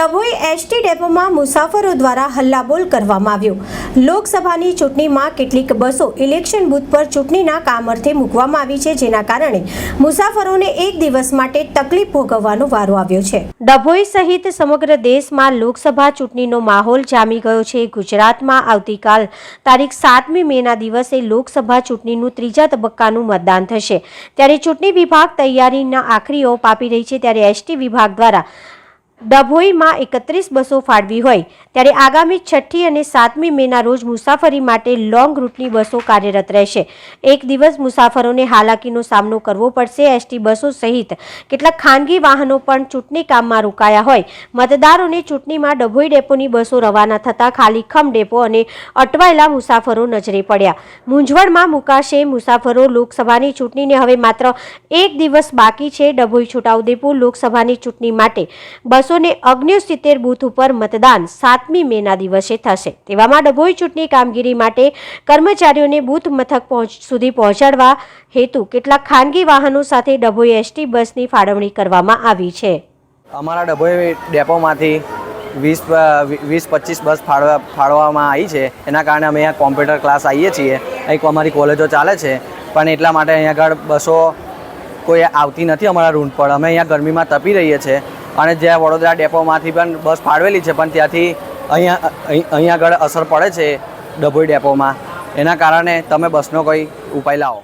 Dabhoi ST ડેપોમાં મુસાફરો દ્વારા હલ્લાબોલ કરવામાં આવ્યો. લોકસભાની ચૂંટણીમાં કેટલીક બસો ઇલેક્શન બૂથ પર ચૂંટણીના કામ અર્થે મૂકવામાં આવી છે, જેના કારણે મુસાફરોને એક દિવસ માટે તકલીફ ભોગવવાનો વારો આવ્યો છે. ડભોઈ સહિત સમગ્ર દેશમાં લોકસભા ચૂંટણીનો માહોલ જામી ગયો છે. ગુજરાતમાં આવતીકાલ તારીખ સાતમી મેના દિવસે લોકસભા ચૂંટણીનું ત્રીજા તબક્કાનું મતદાન થશે. ત્યારે ચૂંટણી વિભાગ તૈયારીના આખરી ઓપ આપી રહી છે. ત્યારે એસટી વિભાગ દ્વારા ડભોઈમાં એકત્રીસ બસો ફાળવી હોય, ત્યારે આગામી છઠ્ઠી અને સાતમી મેના રોજ મુસાફરી માટે લોંગ રૂટની બસો કાર્યરત રહેશે. એક દિવસ મુસાફરોને હાલાકીનો સામનો કરવો પડશે. એસટી બસો સહિત કેટલાક ખાનગી વાહનો પણ ચૂંટણી કામમાં રોકાયા હોય. મતદારોને ચૂંટણીમાં ડભોઈ ડેપોની બસો રવાના થતાં ખાલી ખમ ડેપો અને અટવાયેલા મુસાફરો નજરે પડ્યા. મૂંઝવણમાં મુકાશે મુસાફરો. લોકસભાની ચૂંટણીને હવે માત્ર એક દિવસ બાકી છે ડભોઈ છોટાઉદેપુર. લોકસભાની ચૂંટણી માટે બસોને અગ્નિસિત્તેર બૂથ ઉપર મતદાન સાતમી મેના દિવસે થશે. તેવામાં ડભોઈ ચૂંટણી કામગીરી માટે કર્મચારીઓને બૂથ મથક સુધી પહોંચાડવા હેતુ કેટલાક ખાનગી વાહનો સાથે ડભોઈ એસટી બસની ફાળવણી કરવામાં આવી છે. અમારા ડભોઈ ડેપોમાંથી વીસ વીસ, પચીસ બસ ફાળવા ફાળવવામાં આવી છે. એના કારણે અમે અહીંયા કોમ્પ્યુટર ક્લાસ આવીએ છીએ. અહીં અમારી કોલેજો ચાલે છે. પણ એટલા માટે અહીંયા આગળ બસો કોઈ આવતી નથી અમારા રૂટ પર. અમે અહીંયા ગરમીમાં તપી રહીએ છીએ. અને જ્યાં વડોદરા ડેપોમાંથી પણ બસ ફાળવેલી છે, પણ ત્યાંથી અહીંયા, અહીં- અહીંયા આગળ અસર પડે છે ડભોઈ ડેપોમાં. એના કારણે તમે બસનો કોઈ ઉપાય લાવો.